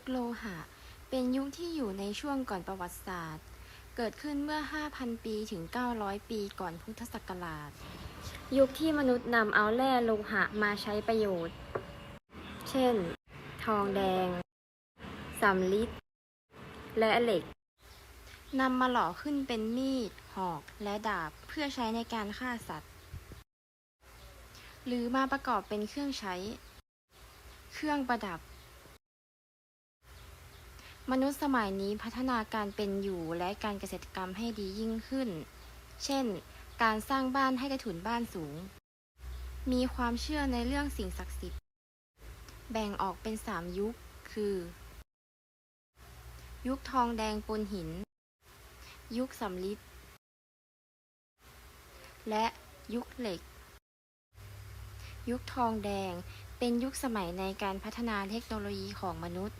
คโลหะ เป็นยุคที่อยู่ในช่วงก่อนประวัติศาสตร์ เกิดขึ้นเมื่อ 5,000 ปีถึง 900 ปีก่อนพุทธศักราช ยุคที่มนุษย์นำเอาแร่โลหะมาใช้ประโยชน์ เช่น ทองแดงสำลิดและเหล็กนำมาหล่อขึ้นเป็นมีด หอก และดาบเพื่อใช้ในการฆ่าสัตว์ หรือมาประกอบเป็นเครื่องใช้ เครื่องประดับ มนุษย์สมัยนี้พัฒนาการเป็นอยู่และการเกษตรกรรมให้ดียิ่งขึ้น เช่น การสร้างบ้านให้ใต้ถุนบ้านสูง มีความเชื่อในเรื่องสิ่งศักดิ์สิทธิ์ แบ่งออกเป็นสามยุค คือ ยุคทองแดงปนหิน ยุคสำลิดและยุคเหล็ก ยุคทองแดงเป็นยุคสมัยในการพัฒนาเทคโนโลยีของมนุษย์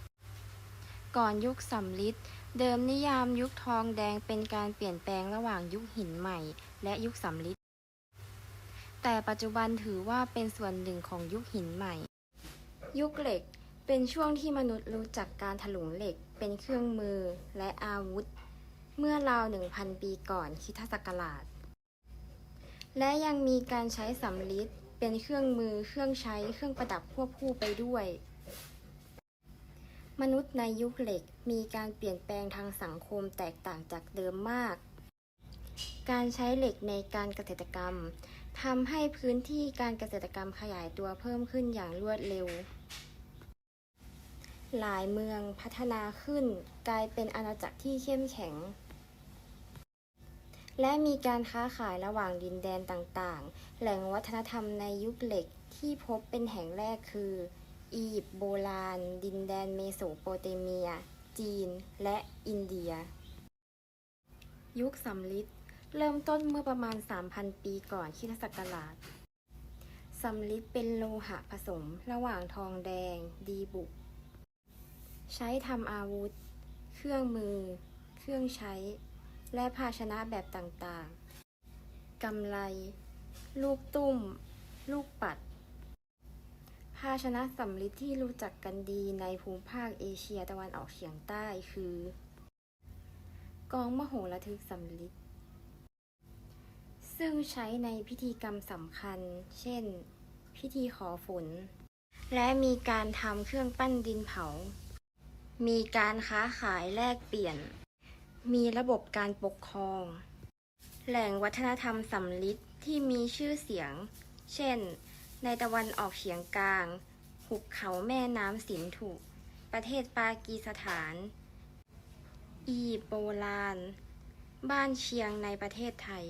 ก่อนยุคสำลิดเดิมนิยามยุคทองแดงเป็นการเปลี่ยนแปลงระหว่างยุคหินใหม่ และยุคสำลิดแต่ปัจจุบันถือว่าเป็นส่วนหนึ่งของยุคหินใหม่ ยุคเหล็กเป็นช่วงที่มนุษย์รู้จักการถลุงเหล็กเป็นเครื่องมือและอาวุธ เมื่อราว 1,000 ปีก่อนคริสตศักราช และยังมีการใช้สำลิดเป็นเครื่องมือเครื่องใช้เครื่องประดับควบคู่ไปด้วย มนุษย์ในยุคเหล็กมีการเปลี่ยนแปลงทางสังคมแตกต่างจากเดิมมาก การใช้เหล็กในการเกษตรกรรมทำให้พื้นที่การเกษตรกรรมขยายตัวเพิ่มขึ้นอย่างรวดเร็ว หลายเมืองพัฒนาขึ้นกลายเป็นอาณาจักรที่เข้มแข็ง และมีการค้าขายระหว่างดินแดนต่างๆ แหล่งวัฒนธรรมในยุคเหล็กที่พบเป็นแห่งแรกคือ อียิปต์โบราณ ดินแดนเมโสโปเตเมีย จีน และอินเดีย ยุคสำลิดเริ่มต้นเมื่อประมาณ 3,000 ปีก่อนคริสตศักราชสำลิดเป็นโลหะผสมระหว่างทองแดง ดีบุก ใช้ทำอาวุธ เครื่องมือ เครื่องใช้ และภาชนะแบบต่างๆ กำไล ลูกตุ้ม ชนะสำลิดที่รู้จักกันดีในภูมิภาคเอเชียตะวันออกเฉียงใต้คือ กองมโหระทึกสำลิดซึ่งใช้ในพิธีกรรมสำคัญ เช่น พิธีขอฝน และมีการทำเครื่องปั้นดินเผา มีการค้าขายแลกเปลี่ยน มีระบบการปกครอง แหล่งวัฒนธรรมสำลิดที่มีชื่อเสียง เช่น ในตะวันออกเฉียงกลาง หุบเขาแม่น้ำสินธุ ประเทศปากีสถาน อียิปต์โบราณ บ้านเชียงในประเทศไทย